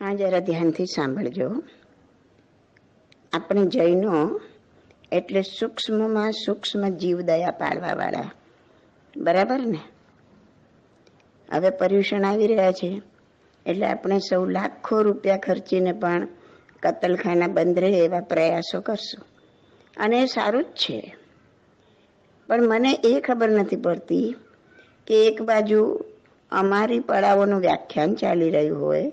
હા, જરા ધ્યાનથી સાંભળજો. આપણે જૈનો એટલે સૂક્ષ્મમાં સૂક્ષ્મ જીવદયા પાડવાવાળા. બરાબર ને? હવે પર્યુષણ આવી રહ્યા છે. એટલે આપણે સૌ લાખો રૂપિયા ખર્ચીને પણ કતલખાના બંધ રહે એવા પ્રયાસો કરશું. અને એ સારું જ છે. પણ મને એ ખબર નથી પડતી કે એક બાજુ અમારી પડાવોનું વ્યાખ્યાન ચાલી રહ્યું હોય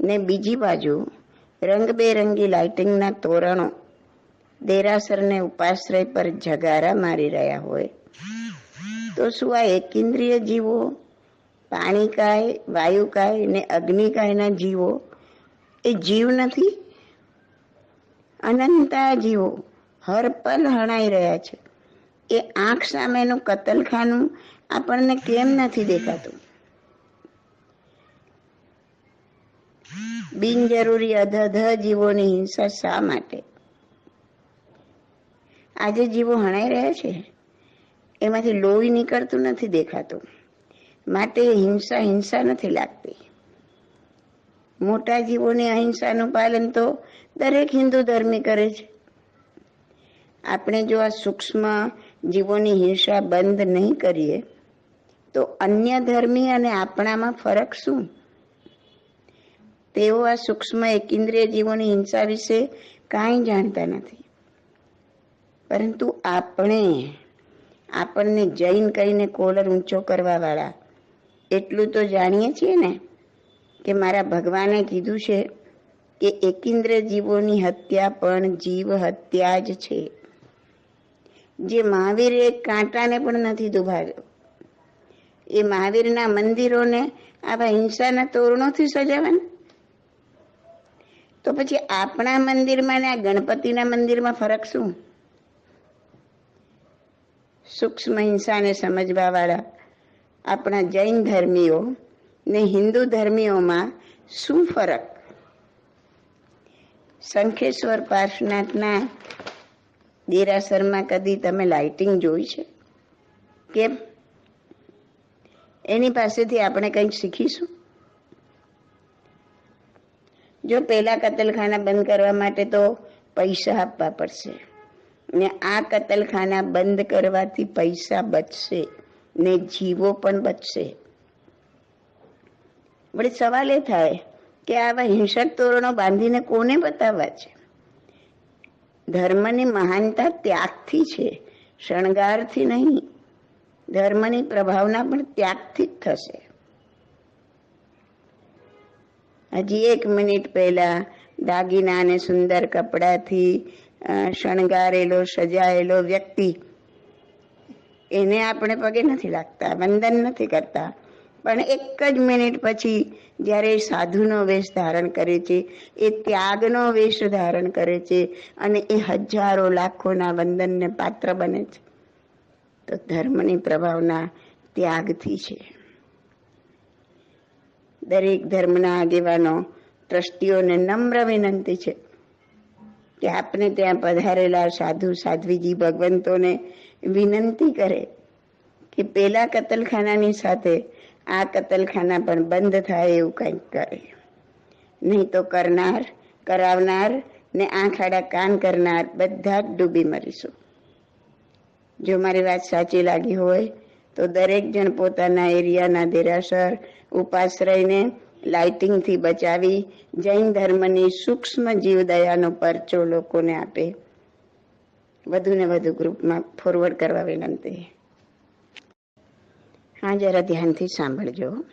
ને બીજી બાજુ રંગબેરંગી લાઇટિંગના તોરણો દેરાસરને ઉપાશ્રય પર જગારા મારી રહ્યા હોય. તો શું આ એકેન્દ્રિય જીવો, પાણીકાય, વાયુકાય ને અગ્નિકાયના જીવો એ જીવ નથી? અનંતા જીવો હરપલ હણાઈ રહ્યા છે. એ આંખ સામેનું કતલખાનું આપણને કેમ નથી દેખાતું? બિનજરૂરી અધધ જીવોની હિંસા શા માટે? આજે જીવો હણાઈ રહ્યા છે. એમાંથી લોહી નીકળતું નથી દેખાતું. માટે હિંસા હિંસા નથી લાગતી. મોટા જીવોની અહિંસાનું પાલન તો દરેક હિન્દુ ધર્મી કરે છે. આપણે જો આ સૂક્ષ્મ જીવોની હિંસા બંધ નહીં કરીએ, તો અન્ય ધર્મી અને આપણામાં ફરક શું? તેઓ આ સૂક્ષ્મ એકેન્દ્રિય જીવોની હિંસા વિશે કાંઈ જાણતા નથી. પરંતુ આપણે, આપણને જૈન કરીને કોલર ઊંચો કરવા વાળા એટલું તો જાણીએ છીએ ને કે મારા ભગવાને કીધું છે કે એકેન્દ્ર જીવોની હત્યા પણ જીવ હત્યા જ છે. જે મહાવીરે કાંટાને પણ નથી દુભાવ્યો. એ મહાવીરના મંદિરોને આવા હિંસાના તોરણોથી સજાવાના તો પછી આપણા મંદિરમાં ને આ ગણપતિના મંદિરમાં ફરક શું? સૂક્ષ્મ હિંસાને સમજવા વાળા આપણા જૈન ધર્મીઓ ને હિન્દુ ધર્મીઓમાં શું ફરક? શંખેશ્વર પાર્શનાથના દેરાસરમાં કદી તમે લાઇટિંગ જોઈ છે? કેમ? એની પાસેથી આપણે કંઈક શીખીશું? જો પેલા કતલખાના બંધ કરવા માટે તો પૈસા આપવા પડશે. ને આ કતલખાના બંધ કરવાથી પૈસા બચશે ને જીવો પણ બચશે. વળી સવાલ એ થાય કે આવા હિંસક તોરણો બાંધીને કોને બતાવવા છે? ધર્મની મહાનતા ત્યાગથી છે, શણગારથી નહીં. ધર્મની પ્રભાવના પણ ત્યાગથી જ થશે. હજી એક મિનિટ પહેલા દાગીના અને સુંદર કપડાથી શણગારેલો, સજાયેલો વ્યક્તિ. એને આપણે પગે નથી લાગતા, વંદન નથી કરતા. પણ એક જ મિનિટ પછી જ્યારે સાધુનો વેશ ધારણ કરે છે, એ ત્યાગનો વેશ ધારણ કરે છે અને એ હજારો લાખોના વંદનને પાત્ર બને છે. તો ધર્મની પ્રભાવના ત્યાગથી છે. દરેક ધર્મના આગેવાનો, ટ્રસ્ટીઓને નમ્ર વિનંતી છે કે આપને ત્યાં પધારેલા સાધુ, સાધ્વીજી, ભગવંતોને વિનંતી કરે કે પેલા કતલખાનાની સાથે આ કતલખાના પણ બંધ થાય એવું કંઈક કરે. નહીં તો કરનાર, કરાવનાર ને આંખ આડા કાન કરનાર બધા જ ડૂબી મરીશું. જો મારી વાત સાચી લાગી હોય તો દરેક જણ પોતાના એરિયાના દેરાસર ઉપાશ્રયને લાઇટિંગથી બચાવી જૈન ધર્મની સૂક્ષ્મ જીવદયાનો પરચો લોકોને આપે. વધુ ને વધુ ગ્રુપમાં ફોરવર્ડ કરવા વિનંતી. હા, જરા ધ્યાનથી સાંભળજો.